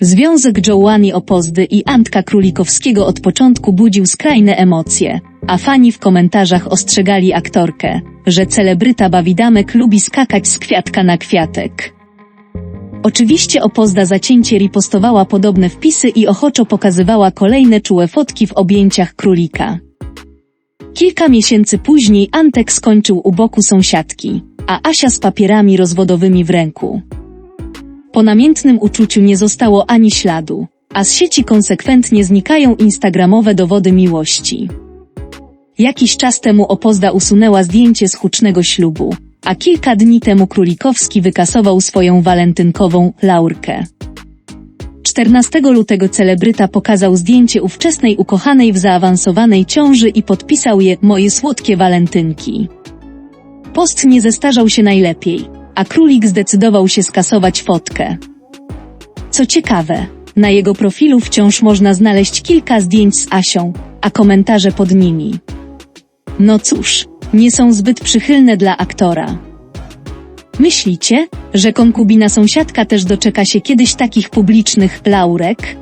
Związek Joanny Opozdy i Antka Królikowskiego od początku budził skrajne emocje, a fani w komentarzach ostrzegali aktorkę, że celebryta Bawidamek lubi skakać z kwiatka na kwiatek. Oczywiście Opozda zacięcie ripostowała podobne wpisy i ochoczo pokazywała kolejne czułe fotki w objęciach królika. Kilka miesięcy później Antek skończył u boku sąsiadki, a Asia z papierami rozwodowymi w ręku. Po namiętnym uczuciu nie zostało ani śladu, a z sieci konsekwentnie znikają instagramowe dowody miłości. Jakiś czas temu Opozda usunęła zdjęcie z hucznego ślubu, a kilka dni temu Królikowski wykasował swoją walentynkową laurkę. 14 lutego celebryta pokazał zdjęcie ówczesnej ukochanej w zaawansowanej ciąży i podpisał je Moje słodkie walentynki. Post nie zestarzał się najlepiej, a królik zdecydował się skasować fotkę. Co ciekawe, na jego profilu wciąż można znaleźć kilka zdjęć z Asią, a komentarze pod nimi. No cóż, nie są zbyt przychylne dla aktora. Myślicie, że konkubina sąsiadka też doczeka się kiedyś takich publicznych laurek?